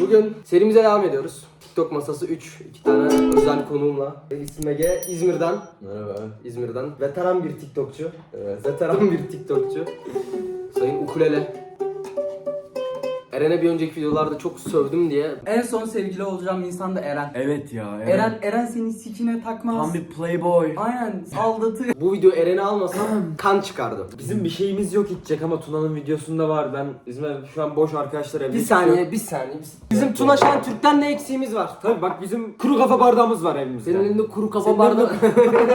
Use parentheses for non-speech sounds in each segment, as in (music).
Bugün serimize devam ediyoruz. TikTok masası 3. iki tane özel konuğumla. İsmim Ege. İzmir'den. Merhaba. İzmir'den. Veteran bir TikTokçu. Evet. Veteran bir TikTokçu. Sayın Ukulele. Eren'e bir önceki videolarda çok sövdüm diye En son sevgili olacağım insan da Eren. Evet ya. Evet. Eren Eren seni sikine takmaz. Tam bir playboy. Aynen aldatır. bu video Eren'i almasam kan çıkardı. Bizim bir şeyimiz yok içecek ama Tuna'nın videosunda var. Ben İzmir şu an boş arkadaşlar evde. Bir hiç yok. saniye, bir saniye. Bizim Tuna Şentürk'ten ne eksiğimiz var? Tabii bak bizim kuru kafa bardağımız var evimizde. Senin elinde kuru kafa Senin bardağı.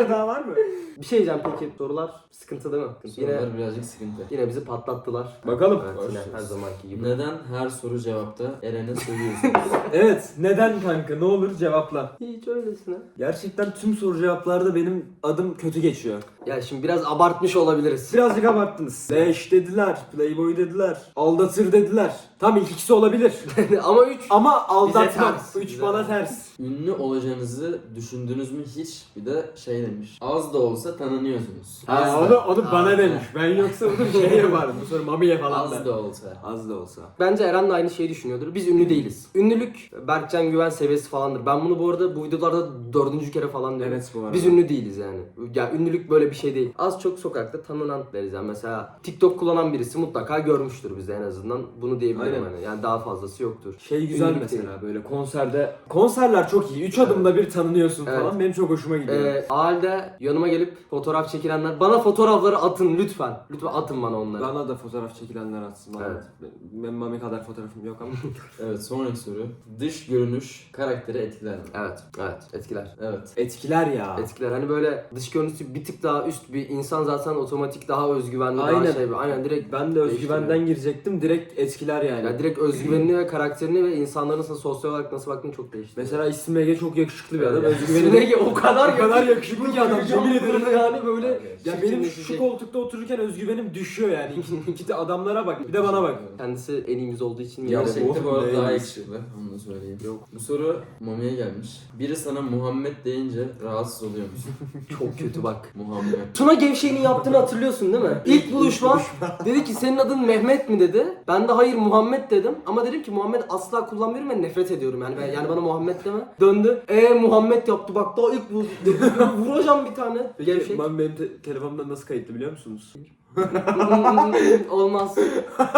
daha (laughs) var mı? bir şey diyeceğim peki. Sorular sıkıntı değil mi? Yine, Sorular birazcık sıkıntı. yine bizi patlattılar. Bakalım. Evet yine her zamanki gibi. Neden her soru cevapta Eren'e söylüyorsunuz? (laughs) Evet, neden kanka? Ne olur cevapla. Hiç öylesine. Gerçekten tüm soru cevaplarda benim adım kötü geçiyor. Ya şimdi biraz abartmış olabiliriz. Birazcık abarttınız. Leş dediler, playboy dediler, aldatır dediler. Tam ilk ikisi olabilir. (laughs) Ama 3 Ama aldatmak. ters. Üç Bize bana ters. Ünlü olacağınızı düşündünüz mü hiç? Bir de şey demiş. Az da olsa tanınıyorsunuz. Ha, Az onu, da. onu bana Az da. demiş. Ben yoksa bunu şey yaparım. Bu soru mamiye falan Az der. da olsa. Az da olsa. Bence Eren de aynı şeyi düşünüyordur. Biz ünlü değiliz. Ünlülük Berkcan Güven seviyesi falandır. Ben bunu bu arada bu videolarda dördüncü kere falan diyorum. Evet bu arada. Biz ünlü değiliz yani. Ya ünlülük böyle bir şey değil. Az çok sokakta tanınan deriz yani. Mesela TikTok kullanan birisi mutlaka görmüştür bizi en azından. Bunu diyebilirim Aynen. hani. Yani daha fazlası yoktur. Şey güzel Ünlülük mesela değil. böyle konserde. Konserler çok iyi. Üç adımda bir tanınıyorsun Evet. falan. Benim çok hoşuma gidiyor. Ee, halde yanıma gelip fotoğraf çekilenler bana fotoğrafları atın lütfen. Lütfen atın bana onları. Bana da fotoğraf çekilenler atsın. bana. Evet. Benim, mami kadar fotoğrafım yok ama. (laughs) Evet sonraki soru. Dış görünüş karakteri etkiler mi? Evet, evet etkiler. Evet. Etkiler ya. Etkiler. Hani böyle dış görünüşü bir tık daha üst bir insan zaten otomatik daha özgüvenli Aynen. daha şey. Aynen direkt Ben de özgüvenden girecektim. Direkt etkiler yani. ya direkt özgüvenini (clears throat) ve karakterini ve insanların sana sosyal olarak nasıl baktığını çok değiştiriyor. Mesela İsmi Ege çok yakışıklı bir adam. Özgüveni Sinegi o kadar o kadar yakışıklı ki adam. Yemin ederim. yani böyle Ya benim şu koltukta otururken özgüvenim düşüyor yani. İki, iki de adamlara bak. Bir de bana bak. kendisi en iyimiz olduğu için mi? Gerçekte bu arada daha yakışıklı. Onu da söyleyeyim. Yok. Bu soru Mami'ye gelmiş. Biri sana Muhammed deyince rahatsız oluyor musun? (laughs) çok kötü bak. Muhammed. Tuna Gevşek'in yaptığını hatırlıyorsun değil mi? İlk buluşma dedi ki senin adın Mehmet mi dedi. Ben de hayır Muhammed dedim. Ama dedim ki Muhammed asla kullanmıyorum ve nefret ediyorum yani. Ben, yani bana Muhammed deme. Döndü. E Muhammed yaptı bak daha ilk bulduk (laughs) dedi. Vuracağım bir tane. Peki Gevşek. ben benim te- telefonumda nasıl kayıtlı biliyor musunuz? (laughs) Olmaz.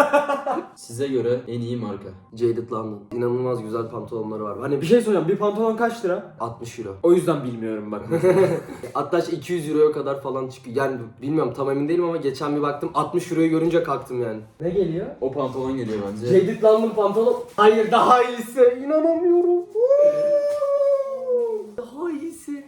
(laughs) Size göre en iyi marka. Jaded London. İnanılmaz güzel pantolonları var. Hani Bir şey soracağım. Bir pantolon kaç lira? 60 euro. O yüzden bilmiyorum bak. Hatta işte 200 euroya kadar falan çıkıyor. Yani bilmiyorum tam emin değilim ama geçen bir baktım 60 euroyu görünce kalktım yani. Ne geliyor? O pantolon geliyor bence. Jaded London pantolon. Hayır daha iyisi. İnanamıyorum.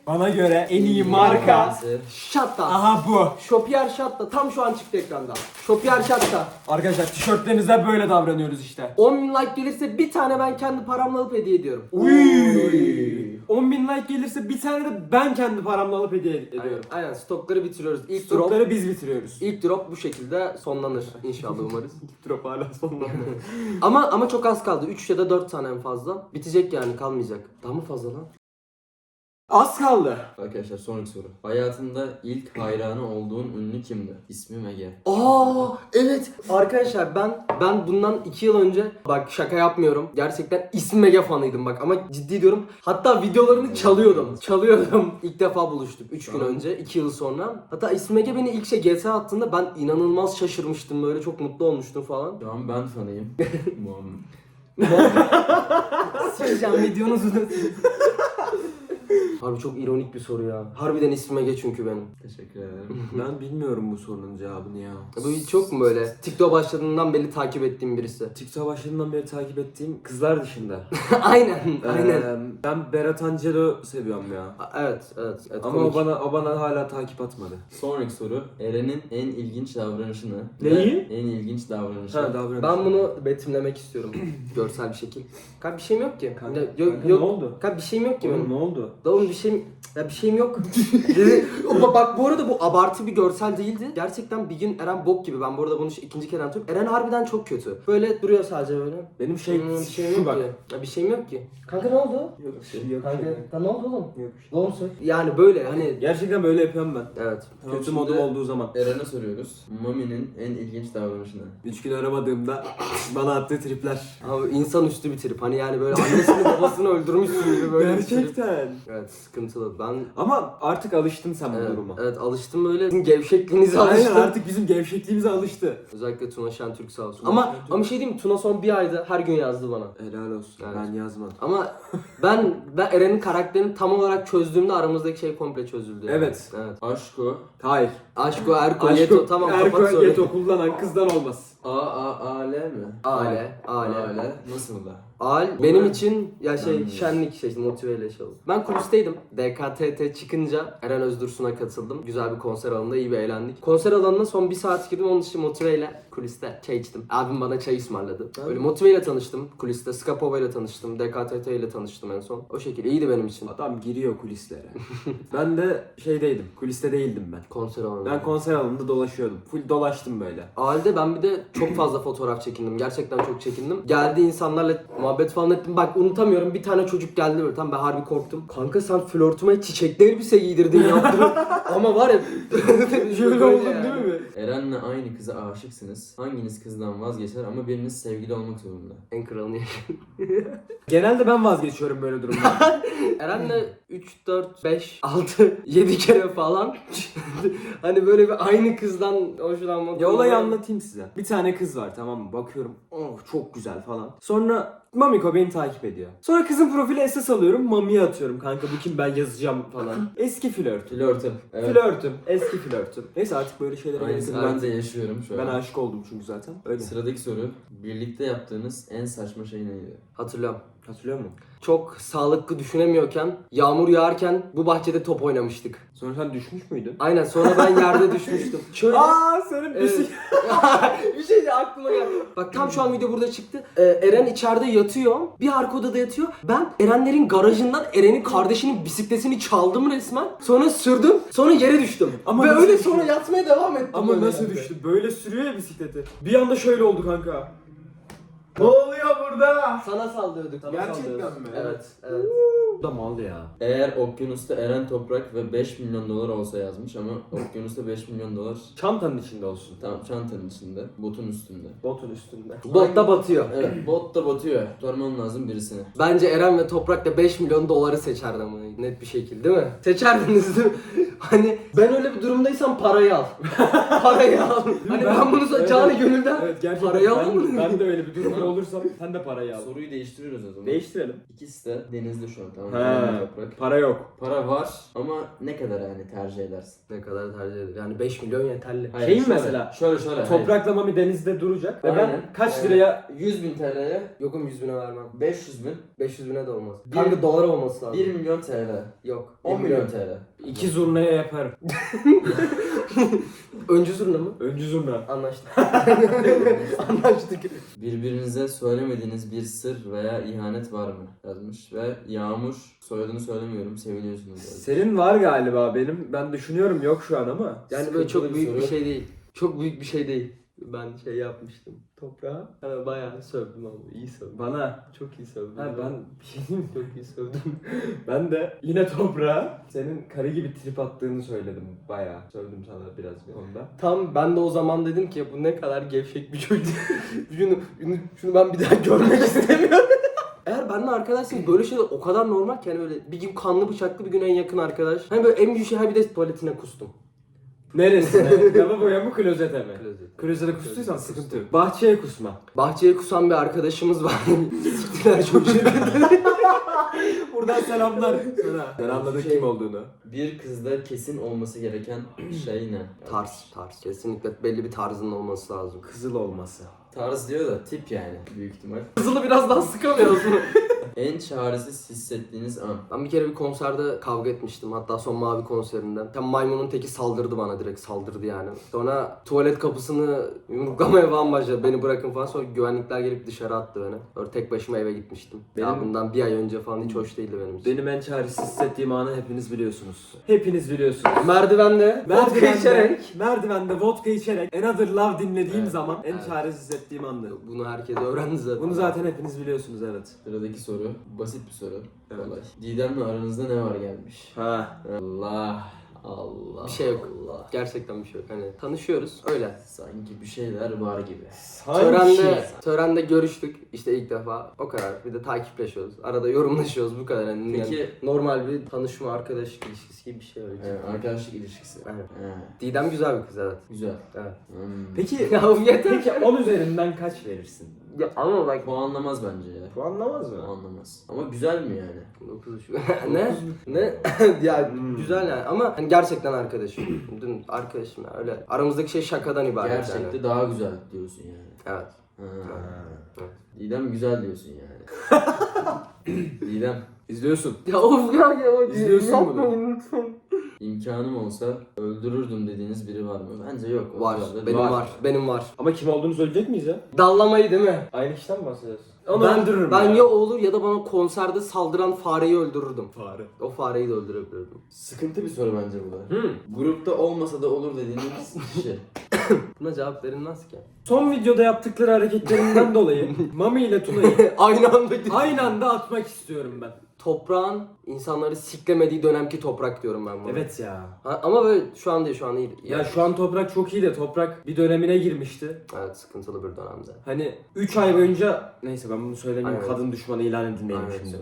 Bana göre en iyi marka. Shatta. Aha bu. Shopier Shatta. Tam şu an çıktı ekranda. Shopier Shatta. Arkadaşlar tişörtlerinize böyle davranıyoruz işte. 10 bin like gelirse bir tane ben kendi paramla alıp hediye ediyorum. Uy. 10 bin like gelirse bir tane de ben kendi paramla alıp hediye ediyorum. aynen stokları bitiriyoruz. İlk drop, Stokları biz bitiriyoruz. ilk drop bu şekilde sonlanır (laughs) inşallah umarız. Drop hala sonlandı. (laughs) ama ama çok az kaldı. 3 ya da 4 tane en fazla. Bitecek yani kalmayacak. Daha mı fazla lan? Az kaldı. Arkadaşlar sonraki soru. Hayatında ilk hayranı olduğun ünlü kimdi? İsmi Ege. Aa evet arkadaşlar ben ben bundan 2 yıl önce bak şaka yapmıyorum gerçekten ismi mega fanıydım bak ama ciddi diyorum hatta videolarını çalıyordum çalıyordum (laughs) ilk defa buluştuk 3 gün önce 2 yıl sonra hatta ismi mega beni ilk şey GTA attığında ben inanılmaz şaşırmıştım böyle çok mutlu olmuştum falan Şu an ben fanıyım. (laughs) Muhammed. (laughs) Sikeceğim videonuzu Harbi çok ironik bir soru ya. Harbiden ismime geç çünkü benim. Teşekkür ederim. (laughs) Ben bilmiyorum bu sorunun cevabını ya. Bu çok mu böyle? TikTok başladığından beri takip ettiğim birisi. TikTok başladığından beri takip ettiğim kızlar dışında. aynen, (laughs) aynen. Ee, ben Berat Angelo seviyorum ya. Evet, evet. evet Ama komik. o bana o bana hala takip atmadı. Sonraki soru. Eren'in en ilginç davranışını. Neyi? En ilginç davranışı. Ha davranış. Ben bunu betimlemek istiyorum. (clears throat) Görsel bir şekil. Kanka bir şeyim yok ki. Kanka, Ya, yok, kanka yok. ne oldu? Kanka bir şeyim yok ki Oğlum benim. ne oldu? Da oğlum bir şeyim ya bir şeyim yok. (laughs) Dedi, Ba- bak bu arada bu abartı bir görsel değildi. Gerçekten bir gün Eren bok gibi. Ben bu arada bunu şu ikinci kere anlatıyorum. Eren harbiden çok kötü. Böyle duruyor sadece böyle. Benim şey, Hmm, bir şeyim şu yok bak. ki. Ya bir şeyim yok ki. Kanka ne oldu? Şey. Kanka ya ne oldu oğlum? Yok. Doğru söyle. Yani böyle hani Gerçekten böyle yapıyorum ben. evet. Tamam, Kötü şimdi modum olduğu zaman. Eren'e soruyoruz. Mami'nin en ilginç davranışı ne? Üç gün aramadığımda (laughs) bana attığı tripler. Abi insanüstü bir trip. Hani yani böyle annesini babasını öldürmüşsün gibi böyle bir trip. Gerçekten. Evet sıkıntılı. Ben Ama artık alıştın sen bu evet, duruma. evet alıştım böyle. Sizin gevşekliğinize Aynen alıştım. artık bizim gevşekliğimize alıştı. Özellikle Tuna Şentürk sağ olsun. Ama ama bir şey diyeyim mi? Tuna son bir ayda her gün yazdı bana. Helal olsun. Evet. Ben yazmadım. Ama ben ben Eren'in karakterini tam olarak çözdüğümde aramızdaki şey komple çözüldü. yani. Evet. Evet. Aşko. Hayır. Aşko, Erko, Aşkı- Yeto tamam kapat Erko soruyu. Yeto kullanan kızdan olmaz. A A A L mi? Ale, ale. Ale. Nasıl da? Al benim için ya şey Hmm. şenlik şey motiveyle şey oldu. Ben kulisteydim. DKTT çıkınca Eren Özdursun'a katıldım. Güzel bir konser alanında iyi bir eğlendik. Konser alanına son bir saat girdim. Onun için motiveyle kuliste çay içtim. Abim bana çay ısmarladı. Öyle motiveyle tanıştım kuliste. Skapova ile tanıştım. DKTT ile tanıştım en son. O şekilde iyiydi benim için. Adam giriyor kulislere. (laughs) ben de şeydeydim. Kuliste değildim ben. Konser alanında. Ben konser alanında dolaşıyordum. Full dolaştım böyle. Halde ben bir de çok fazla fotoğraf çekindim. Gerçekten çok çekindim. Geldi insanlarla muhabbet falan ettim. Bak unutamıyorum bir tane çocuk geldi böyle. Tam ben harbi korktum. Kanka sen flörtüme çiçekli elbise giydirdin yaptın. (laughs) Ama var ya (laughs) Şöyle oldum yani. değil mi? Eren'le aynı kıza aşıksınız. Hanginiz kızdan vazgeçer ama biriniz sevgili olmak zorunda? En kralını (laughs) Genelde ben vazgeçiyorum böyle durumlarda. Eren'le 3, 4, 5, 6, 7 kere falan (laughs) hani böyle bir aynı kızdan hoşlanmak. ya olayı anlatayım size. Bir tane kız var tamam mı? Bakıyorum. Oh çok güzel falan. Sonra Mamiko beni takip ediyor. Sonra kızın profili esas alıyorum. Mami'ye atıyorum. Kanka bu kim ben yazacağım falan. (laughs) Eski flört. Flörtüm. Evet. Flörtüm. Eski flörtüm. Neyse artık böyle şeylere Aynısını ben de yaşıyorum şu ben an. aşık oldum çünkü zaten. Öyle. Sıradaki soru. Birlikte yaptığınız en saçma şey neydi? Hatırlıyorum. Hatırlıyor musun? Çok sağlıklı düşünemiyorken, yağmur yağarken bu bahçede top oynamıştık. Sonra sen düşmüş müydün? Aynen sonra ben yerde (laughs) düşmüştüm. Şöyle Aa senin Evet. (laughs) (laughs) bir şey de aklıma geldi. Bak tam şu an video burada çıktı. Ee, Eren içeride yatıyor. Bir arka odada yatıyor. Ben Erenlerin garajından Eren'in kardeşinin bisikletini çaldım resmen. Sonra sürdüm. Sonra yere düştüm. Ama Ve nasıl öyle düştün? sonra yatmaya devam ettim. Ama nasıl yani. düştü? Böyle sürüyor ya bisikleti. Bir anda şöyle oldu kanka. Ne oluyor burada? Sana sallıyorduk. Sana Gerçekten sallıyorduk. mi? Evet. evet. Bu da mal ya. Eğer okyanusta Eren Toprak ve 5 milyon dolar olsa yazmış ama okyanusta 5 milyon dolar Çantanın içinde olsun. tam çantanın içinde, botun üstünde. Botun üstünde. Botta batıyor. Evet, bot da batıyor. Kurtarman lazım birisini. Bence Eren ve Toprak da 5 milyon doları seçerdi ama net bir şekilde değil mi? Seçerdiniz değil mi? Hani ben öyle bir durumdaysam parayı al. (laughs) parayı al. Hani ben, bunu Evet, canı gönülden Evet gerçekten parayı ben, alırım. ben de öyle bir durumda olursam sen de parayı al. Soruyu değiştiriyoruz o zaman. Değiştirelim. İkisi de denizde şu an tamam. He, Toprak. para yok. Para var ama ne kadar yani tercih edersin? Ne kadar tercih edilir? Yani 5 milyon yeterli. Hayır, Şey mi mesela? Şöyle şöyle. Toprakla Mami denizde duracak ve ben Aynen. kaç Evet. liraya 100 bin TL'ye Yokum 100 bine vermem. 500 bin, 500 bine de olmaz. Bir- Kanka dolar olması lazım. 1 milyon TL, Yok. 10 Bir milyon TL. İki zurnaya yaparım. (laughs) Öncü zurna mı? Öncü zurna. Anlaştık. (laughs) Anlaştık. Birbirinize söylemediğiniz bir sır veya ihanet var mı? Yazmış ve Yağmur soyadını söylemiyorum seviliyorsunuz. yazmış. Senin var galiba benim. Ben düşünüyorum yok şu an ama. Yani böyle çok Sıkıntılı bir büyük bir soru. şey değil. Çok büyük bir şey değil. Ben şey yapmıştım. Toprağa. Yani bayağı sövdüm ama iyi sövdüm. Bana. Çok iyi sövdüm. Ha ben bir şey diyeyim mi? çok iyi sövdüm. (laughs) Ben de yine toprağa senin karı gibi trip attığını söyledim. Bayağı sövdüm sana biraz bir konuda. Tam ben de o zaman dedim ki bu ne kadar gevşek bir çocuk. (laughs) şunu, şunu, şunu ben bir daha görmek (laughs) istemiyorum. Eğer benimle arkadaşsınız böyle şeyler o kadar normal ki hani böyle bir gün kanlı bıçaklı bir gün en yakın arkadaş. Hani böyle en büyük şey ha bir de tuvaletine kustum. Neresine? Lavaboya mı klozete mi? Klozet. Klozete kustuysan sıkıntı yok. Bahçeye kusma. Bahçeye kusan bir arkadaşımız var. (laughs) Siktiler çok şey. (laughs) Buradan selamlar sana. Sen anladın Şey- kim olduğunu. Bir kızda kesin olması gereken şey ne? Tarz, tarz. Kesinlikle belli bir tarzının olması lazım. Kızıl olması. Tarz diyor da tip yani büyük ihtimal. Kızılı biraz daha sıkamıyoruz mu? (laughs) En çaresiz hissettiğiniz an. Ben bir kere bir konserde kavga etmiştim. Hatta son mavi konserinden. Tam maymunun teki saldırdı bana direkt saldırdı yani. Sonra tuvalet kapısını yumruklamaya falan başladı. Beni bırakın falan. Sonra güvenlikler gelip dışarı attı beni. Sonra tek başıma eve gitmiştim. Ya Benim- bundan bir ay önce falan hiç hoş değildi benim için. Benim en çaresiz hissettiğim anı hepiniz biliyorsunuz. Hepiniz biliyorsunuz. Merdivende vodka içerek. merdivende vodka içerek Another Love dinlediğim Evet, zaman en evet. çaresiz hissettiğim andı. Bunu herkes öğrendi zaten. Bunu zaten hepiniz biliyorsunuz evet. Sıradaki soru. Basit bir soru. Evet. Kolay. Didem'le aranızda ne var gelmiş? Ha. Allah. Allah. Bir şey yok. Allah. Gerçekten bir şey yok. Hani tanışıyoruz öyle. Sanki bir şeyler var gibi. Törende, törende görüştük işte ilk defa. O kadar. Bir de takipleşiyoruz. Arada yorumlaşıyoruz bu kadar. Yani Peki- yani normal bir tanışma arkadaşlık ilişkisi gibi bir şey öyle. Evet, arkadaşlık ilişkisi. Evet. He, Didem güzel bir kız evet. güzel. Evet. Hmm. Peki Ya yeter. Peki 10 üzerinden kaç verirsin? Ya ama bak Puanlamaz bence ya. Puanlamaz mı? Puanlamaz. Ama güzel mi yani? Dokuz şu- (laughs) ne? ne? (laughs) ya güzel yani ama hani gerçekten arkadaşım. (clears throat) Dün arkadaşım ya öyle. Aramızdaki şey şakadan ibaret Gerçekte yani. daha güzel diyorsun yani. Evet. Ha. Evet. Didem güzel diyorsun yani. (laughs) Didem. İzliyorsun. Ya of ya ya. o- İzliyorsun yapmayın lütfen. İmkanım olsa öldürürdüm dediğiniz biri var mı? Bence yok. Var. Var. Benim Var. var. Benim var. Ama kim olduğunu söyleyecek miyiz ya? Dallamayı değil mi? Aynı kişiden mi bahsediyorsun? ben, Onu öldürürüm Ben ya. ya o olur ya da bana konserde saldıran fareyi öldürürdüm. Fare. O fareyi de öldürebilirdim. Sıkıntı bir soru bence bu da. Hmm. Grupta olmasa da olur dediğiniz (laughs) kişi. (coughs) Buna cevap verilmez ki. Son videoda yaptıkları hareketlerinden dolayı (laughs) Mami ile Tuna'yı Aynı anda aynı anda atmak istiyorum ben. Toprağın insanları siklemediği dönemki toprak diyorum ben buna. Evet ya. Ha, ama böyle şu an değil şu an iyi. Ya şu an Toprak çok iyi de Toprak bir dönemine girmişti. Evet sıkıntılı bir dönemde. Hani 3 ay boyunca neyse ben bunu söylemeyeyim Aynen. kadın düşmanı ilan edilmeyelim Aynen, şimdi.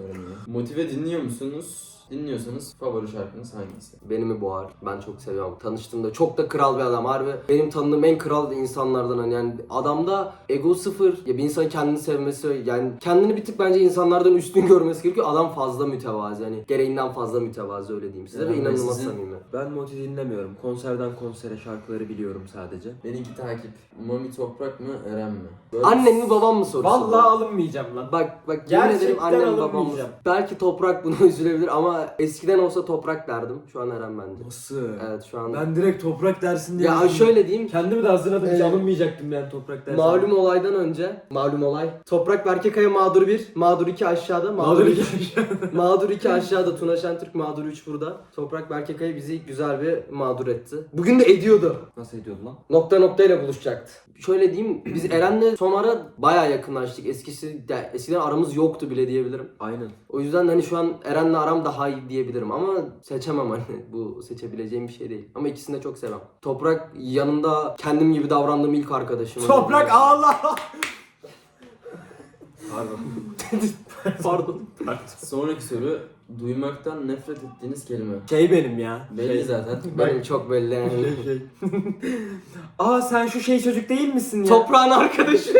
Motive dinliyor musunuz? Dinliyorsanız favori şarkınız hangisi? Beni mi boğar? Ben çok seviyorum. Tanıştığımda çok da kral bir adam. Harbi benim tanıdığım en kral insanlardan hani yani adamda ego sıfır. Ya bir insanın kendini sevmesi yani kendini bir tık bence insanlardan üstün görmesi gerekiyor. Adam fazla mütevazi yani gereğinden fazla mütevazi öyle diyeyim size Yani ve inanılmaz sizin- samimi. Ben Moti dinlemiyorum. Konserden konsere şarkıları biliyorum sadece. Benimki takip. Mami Toprak mı Eren mi? Böyle Annen mi babam mı sorusu? Vallahi bu? alınmayacağım lan. Bak bak yemin ederim annem babam. alınmayacağım. Belki toprak buna (laughs) üzülebilir ama eskiden olsa toprak derdim. Şu an Eren bence. Nasıl? Evet şu an. Ben direkt Toprak dersin diye ya düşündüm. şöyle diyeyim. Kendimi de hazırladım Ee, alınmayacaktım yani Toprak dersin. Malum olaydan önce, malum olay. Toprak Berkekaya mağdur 1, mağdur 2 aşağıda, mağdur Mağdur 2. iki. (laughs) mağdur 2 aşağıda, Tuna Şentürk mağdur 3 burada. Toprak Berkekaya bizi güzel bir mağdur etti. Bugün de ediyordu. Nasıl ediyordu lan? Nokta noktayla buluşacaktı. Şöyle diyeyim, biz Eren'le son ara bayağı yakınlaştık. Eskisi, de, eskiden aramız yoktu bile diyebilirim. Aynen. O yüzden hani şu an Eren'le aram daha iyi diyebilirim ama seçemem hani. (laughs) Bu seçebileceğim bir şey değil. Ama ikisini de çok sevmem. Toprak yanında kendim gibi davrandığım ilk arkadaşım. Toprak ağla. (laughs) Pardon. Pardon. Sonraki soru. Duymaktan nefret ettiğiniz kelime. Şey benim ya. Belli Şey. zaten. Benim çok belli yani. Şey. (laughs) Aa sen şu şey çocuk değil misin ya? Toprağın arkadaşı.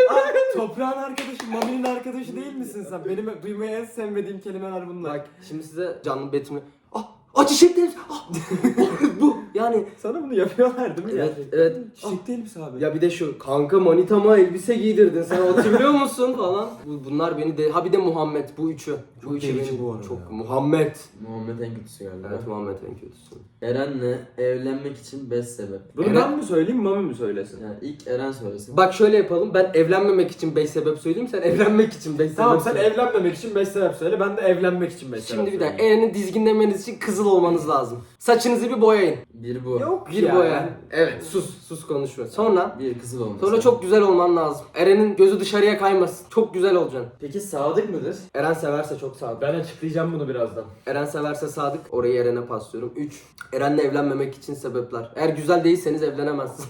Toprağın arkadaşı, Mami'nin arkadaşı değil misin sen? Benim duymayı en sevmediğim kelimeler bunlar. Bak şimdi size canlı betimi. Ah! Ah çiçek değil. Ah! (laughs) Bu yani. Sana bunu yapıyorlar değil mi? Evet, gerçekten? evet. Çiçek değil misin abi? Ya bir de şu kanka manitama elbise giydirdin sen hatırlıyor musun falan. Bu, bunlar beni de ha bir de Muhammed bu üçü. Bu Çok üçü delici beni bu arada çok ya. Muhammed. Muhammed en kötüsü galiba. Evet Muhammed en kötüsü. Eren'le evlenmek için 5 sebep. Bunu Evet. ben mi söyleyeyim, Mami mi söylesin? Yani ilk Eren söylesin. Bak şöyle yapalım. Ben evlenmemek için 5 sebep söyleyeyim. Sen evlenmek için 5 sebep Tamam sen söyle. evlenmemek için 5 sebep söyle, ben de evlenmek için 5 sebep Şimdi bir söyleyeyim. dakika Eren'i dizginlemeniz için kızıl olmanız lazım. Saçınızı bir boyayın. Bir bu. Yok Bir ya. boya. Evet sus sus konuşma. Sonra Bir kızıl olması. sonra çok güzel olman lazım. Eren'in gözü dışarıya kaymasın. Çok güzel olacaksın. Peki sadık mıdır? Eren severse çok sadık. Ben açıklayacağım bunu birazdan. Eren severse sadık. Orayı Eren'e paslıyorum. 3. Eren'le evlenmemek için sebepler. Eğer güzel değilseniz evlenemezsin.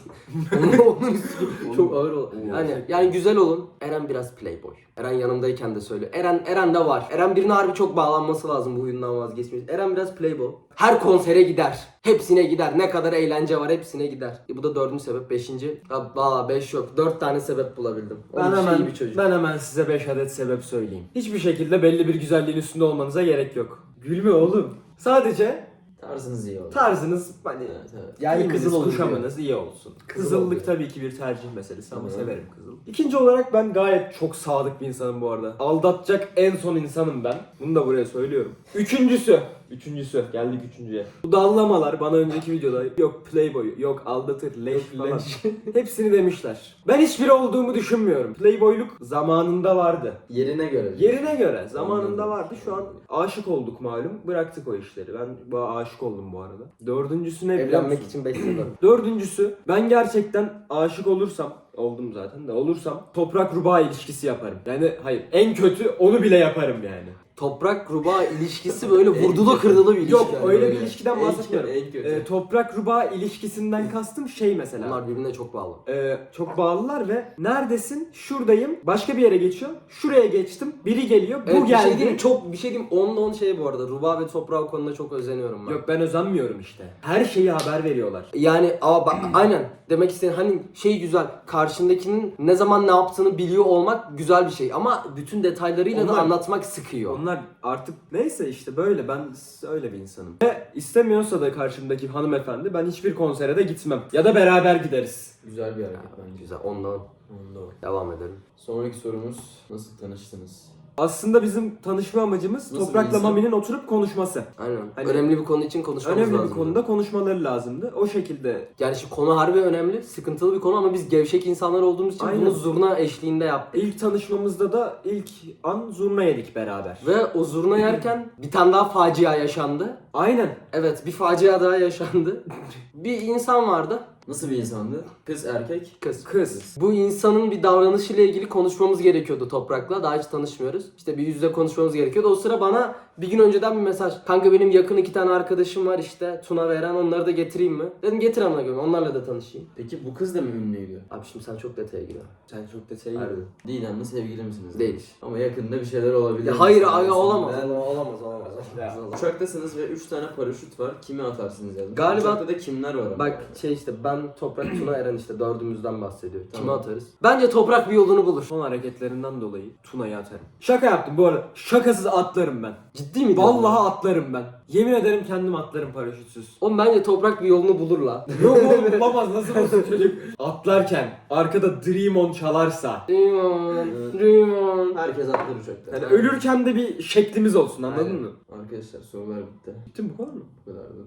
onun, (laughs) onun üstü çok ağır ol. Yani, yani güzel olun. Eren biraz playboy. Eren yanımdayken de söylüyor. Eren Eren de var. Eren birine harbi çok bağlanması lazım bu huyundan vazgeçmiş. Eren biraz playboy. Her konsere gider. Hepsine gider. Ne kadar eğlence var hepsine gider. E, bu da dördüncü sebep. Beşinci. Ya, valla beş yok. Dört tane sebep bulabildim. Ben Onun için hemen, iyi bir çocuk. ben hemen size 5 adet sebep söyleyeyim. Hiçbir şekilde belli bir güzelliğin üstünde olmanıza gerek yok. Gülme oğlum. Sadece Tarzınız iyi oldu. Tarzınız hani Evet evet. Yani giyiminiz, kızıl kuşamınız iyi olsun. Kızıl Kızıllık tabii ki bir tercih meselesi ama Hı. severim kızıl. İkinci olarak ben gayet çok sadık bir insanım bu arada. Aldatacak en son insanım ben. Bunu da buraya söylüyorum. Üçüncüsü. Üçüncüsü. Geldik üçüncüye. Bu dallamalar bana önceki videoda yok playboy, yok aldatır, leş falan. (laughs) Hepsini demişler. Ben hiçbiri olduğumu düşünmüyorum. Playboyluk zamanında vardı. Yerine göre. Yerine göre zamanında vardı. Şu an aşık olduk malum. Bıraktık o işleri. Ben bu aşık oldum bu arada. Dördüncüsü ne biliyor Evlenmek musun? için bekliyorum. (clears throat) Dördüncüsü ben gerçekten aşık olursam oldum zaten de olursam toprak ruba ilişkisi yaparım. Yani hayır en kötü onu bile yaparım yani. Toprak ruba ilişkisi böyle vurdulu kırdılı bir ilişki. Yok yani öyle böyle. bir ilişkiden En bahsetmiyorum. kötü, en kötü. Ee, toprak ruba ilişkisinden kastım şey mesela. Bunlar birbirine çok bağlı. Ee, çok bağlılar ve neredesin? Şuradayım. Başka bir yere geçiyor. Şuraya geçtim. Biri geliyor. Bu Evet, bir geldi. şey diyeyim, çok bir şey diyeyim. Onunla on şey bu arada. Ruba ve toprağı konuda çok özeniyorum ben. Yok ben özenmiyorum işte. Her şeyi haber veriyorlar. Yani ama bak aynen demek istediğin hani şey güzel karşındakinin ne zaman ne yaptığını biliyor olmak güzel bir şey ama bütün detaylarıyla da Onlar- anlatmak sıkıyor. Onlar artık neyse işte böyle ben öyle bir insanım. Ve istemiyorsa da karşımdaki hanımefendi ben hiçbir konsere de gitmem. Ya da beraber gideriz. Güzel bir hareket bence. Güzel ondan Onda o. devam edelim. Sonraki sorumuz nasıl tanıştınız? Aslında bizim tanışma amacımız Nasıl Toprak'la? Mami'nin oturup konuşması. Aynen. Hani- önemli bir konu için konuşmamız Önemli lazım. bir konuda konuşmaları lazımdı. O şekilde Yani şimdi konu harbi önemli, sıkıntılı bir konu ama biz gevşek insanlar olduğumuz için Aynen. bunu zurna eşliğinde yaptık. ilk tanışmamızda da ilk an zurna yedik beraber. Ve o zurna yerken bir tane daha facia yaşandı. Aynen. Evet bir facia daha yaşandı. (laughs) bir insan vardı. Nasıl bir insandı? Kız erkek? Kız. Kız. Bu insanın bir davranışıyla ilgili konuşmamız gerekiyordu Toprak'la. Daha hiç tanışmıyoruz. İşte bir yüzde konuşmamız gerekiyordu. O sıra bana bir gün önceden bir mesaj. Kanka benim yakın iki tane arkadaşım var işte. Tuna veren onları da getireyim mi? Dedim getir amına koyayım. Onlarla da tanışayım. Peki bu kız da mı ünlüydü? Abi şimdi sen çok detaya giriyorsun. Sen çok detaylı. Harbiden. Didem'le sevgili misiniz? Değil. Ama yakında bir şeyler olabilir. Ya hayır ay, olamaz. Ben- Olamaz olamaz. Ya. olamaz. Uçaktasınız ve 3 tane paraşüt var. Kimi atarsınız yazmış. Galiba- Uçakta da kimler var ama? Bak şey işte ben Toprak Tuna Eren işte dördümüzden bahsediyor. Tamam. atarız? Bence Toprak bir yolunu bulur. Son hareketlerinden dolayı Tuna'yı atarım. Şaka yaptım bu arada. Şakasız atlarım ben. Ciddi mi? Vallahi atlarım ben. Yemin ederim kendim atlarım paraşütsüz. Oğlum bence Toprak bir yolunu bulur la. Yok oğlum (laughs) bulamaz nasıl olsun çocuk. Atlarken arkada Dream On çalarsa. Dream Dream on. Herkes atlar uçakta. Yani ölürken de bir şeklimiz olsun anladın Aynen. mı? Arkadaşlar sorular bitti. Bitti mi bu kadar mı? Bu kadardı.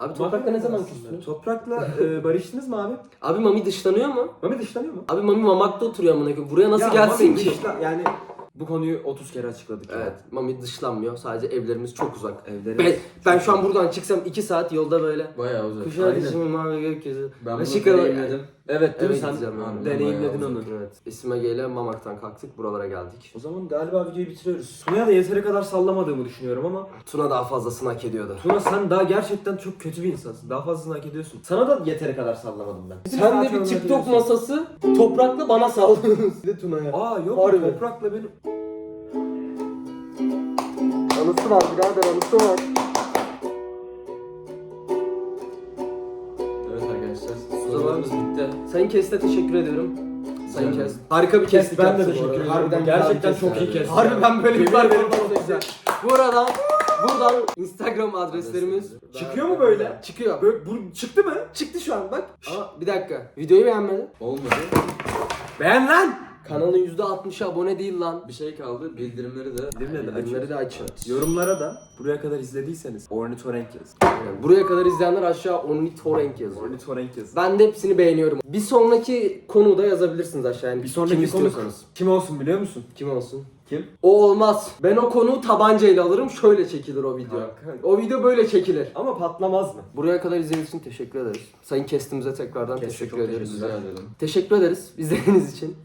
Abi Toprak'la ne zaman küstünüz? Toprak'la e, barıştınız mı abi? Abi Mami dışlanıyor mu? Mami dışlanıyor mu? Abi Mami Mamak'ta oturuyor amına koyayım. Buraya nasıl Ya gelsin Mami ki? dışla- yani bu konuyu 30 kere açıkladık. Evet, Mami dışlanmıyor. Sadece evlerimiz çok uzak. Evleri. Ben, ben şu an buradan çıksam 2 saat yolda böyle Bayağı uzak. Kuşağı dizimi mavi gökyüzü. Ben bunu deneyimledim. Evet değil mi sen gideceğim deneyimledin onu. Evet. İsime ile Mamak'tan kalktık. Buralara geldik. O zaman galiba videoyu bitiriyoruz. Tuna'ya da yeteri kadar sallamadığımı düşünüyorum ama Tuna daha fazlasını hak ediyordu. Tuna sen daha gerçekten çok kötü bir insansın. Daha fazlasını hak ediyorsun. Sana da yeteri kadar sallamadım ben. Sen de bir TikTok masası toprakla bana saldın. Bir de Tuna'ya. Aa yok Harbi. toprakla benim. Anısı var birader anısı var. Bitti. Sayın Kest'e teşekkür ediyorum. Sayın Kes. Harika bir kestik ben de yaptı bu teşekkür arada. ederim. Harbiden güzel Gerçekten bir çok iyi kestik. Harbi ben böyle bir var benim çok güzel. Buradan buradan Instagram adreslerimiz Çıkıyor mu böyle? çıkıyor. Böyle, bu çıktı mı? Çıktı şu an bak. Ama bir dakika. Videoyu beğenmedin. Olmadı. Beğen lan! Kanalın %60'ı abone değil lan. Bir şey kaldı. Bildirimleri de. Bildirimleri de Bildirimleri de açın. Yorumlara da buraya kadar izlediyseniz ornitorenk yazın. Yani buraya kadar izleyenler aşağı ornithorynk yazıyor. Ornitorenk yazın. Ben de hepsini beğeniyorum. Bir sonraki konuda yazabilirsiniz aşağı. Yani Bir sonraki kim konu istiyorsanız. kim olsun biliyor musun? Kim olsun? Kim? O olmaz. Ben o konuyu tabancayla alırım. Şöyle çekilir o video. Kanka. O video böyle çekilir. Ama patlamaz mı? Buraya kadar izlediğiniz için teşekkür ederiz. Sayın Kestim'e tekrardan Kestim, teşekkür çok ediyoruz. Rica ederim. Teşekkür ederiz (laughs) izlediğiniz için.